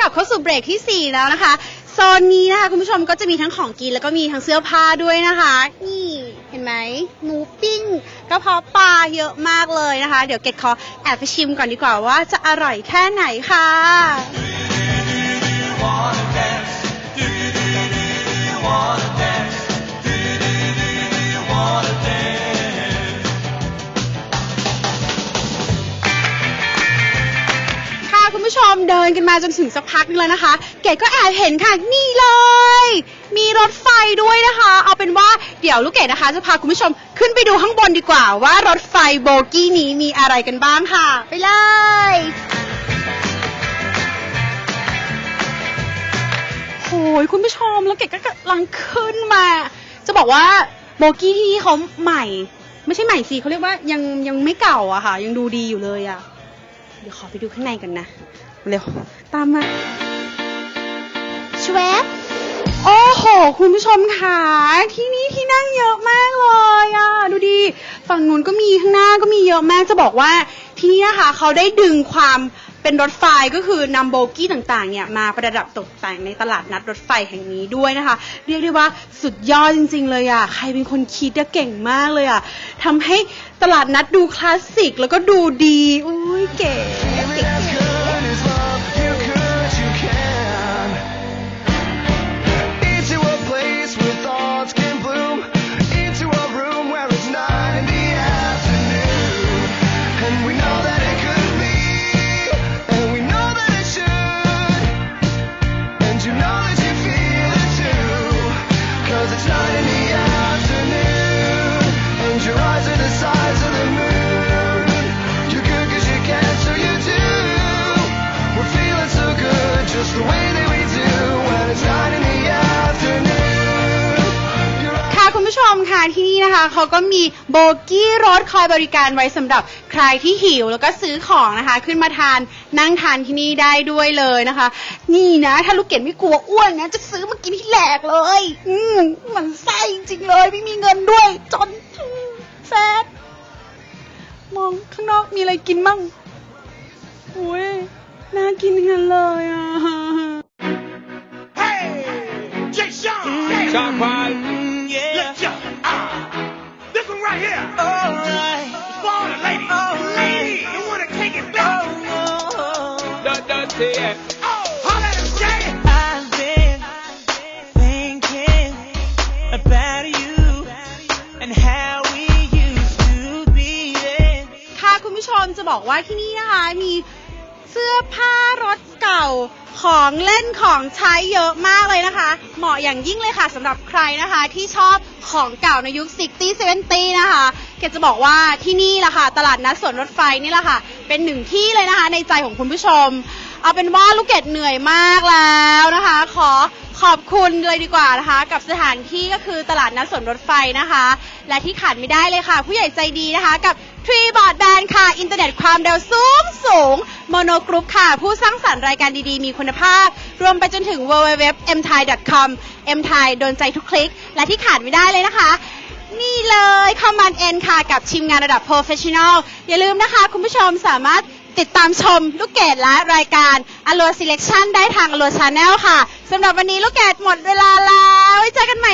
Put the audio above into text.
กลับเข้าสู่เบรกที่ 4 แล้วนะคะโซนนี้นะคะคุณผู้ชมก็จะมีทั้งของกินแล้วก็มีทั้งเสื้อผ้าด้วยนะคะ นี่เห็นไหมหมูปิ้งกระเพาะปลาเยอะมากเลยนะคะ เดี๋ยวเกดขอแอบไปชิมก่อนดีกว่าว่าจะอร่อยแค่ไหนคะค่ะ ผู้ชมเดินกันมาจนถึงสักพักนึงแล้วนะคะ เกดก็แอบเห็นค่ะนี่เลย มีรถไฟด้วยนะคะ เอาเป็นว่าเดี๋ยวลูกเกดนะคะ จะพาคุณผู้ชมขึ้นไปดูข้างบนดีกว่า ว่ารถไฟโบกี้นี้มีอะไรกันบ้างค่ะ ไปเลยโหยคุณผู้ชมแล้วเกดก็กำลังขึ้นมา จะบอกว่าโบกี้ที่นี่เขาใหม่ ไม่ใช่ใหม่สิเขาเรียกว่ายังยังไม่เก่าอะค่ะ ยังดูดีอยู่เลยอะ เดี๋ยวขอไปดูข้างในกันนะ เร็ว ตามมาชวบโอ้โห คุณผู้ชมค่ะที่นี่ที่นั่งเยอะมากเลยอะ ดูดิ ฝั่งนู้นก็มีข้างหน้าก็มีเยอะมากจะบอกว่าที่นี่นะคะ เขาได้ดึงความ เป็นรถไฟก็คือนำโบกี้ต่างๆเนี่ยมาประดับตกแต่งในตลาดนัดรถไฟแห่งนี้ด้วยนะคะ เรียกได้ว่าสุดยอดจริง ๆ เลยอะใครเป็นคนคิดอะเก่งมากเลยอะทำให้ตลาดนัดดูคลาสสิกแล้วก็ดูดีอุ้ยเก๋เก๋ นี่นะคะเขาก็มีโบกี้รถคอยบริการไว้สำหรับใครที่หิวแล้วก็ซื้อของนะคะ ขึ้นมาทานนั่งทานที่นี่ได้ด้วยเลยนะคะ นี่นะ ถ้าลูกเกดไม่กลัวอ้วนนะ จะซื้อมากินที่แหลกเลย อืมมันไส้จริงๆเลย ไม่มีเงินด้วย จนอืมแซดมองข้างนอกมีอะไรกินมั่งอุ้ยน่ากินกันเลยอะ Hey, Jay Sean. Hey. Sean say it. Oh, holla at him, Jay. I've been thinking about you and how we used to be then. ค่ะคุณผู้ชมจะบอกว่าที่นี่นะคะมีเสื้อผ้ารถเก่าของเล่นของใช้เยอะมากเลยนะคะ เหมาะอย่างยิ่งเลยค่ะสำหรับใครนะคะที่ชอบของเก่าในยุค 60 70 นะคะเกดจะบอกว่าที่นี่แหละค่ะ ตลาดนัดสวนรถไฟนี่แหละค่ะ เป็นหนึ่งที่เลยนะคะ ในใจของคุณผู้ชม เอาเป็นว่าลูกเกดเหนื่อยมากแล้วนะคะ ขอขอบคุณเลยดีกว่านะคะ กับสถานที่ก็คือตลาดนัดสวนรถไฟนะคะ และที่ขาดไม่ได้เลยค่ะ ผู้ใหญ่ใจดีนะคะ กับทรีบอร์ดแบนค่ะ อินเทอร์เน็ตความเร็วสูงสูงโมโนกรุ๊ปค่ะ ผู้สร้างสรรค์รายการดีๆ มีคุณภาพ รวมไปจนถึง www.mthai.com m t h a i โดนใจทุกคลิก และที่ขาดไม่ได้เลยนะคะนี่เลย Command N ค่ะ กับทีมงานระดับ Professional อย่าลืมนะคะ คุณผู้ชมสามารถ ติดตามชมลูกเกดและรายการ a l o Selection ได้ทาง a l o Channel ค่ะสำหรับวันนี้ลูกเกดหมดเวลาแล้วไว้เจอกันใหม่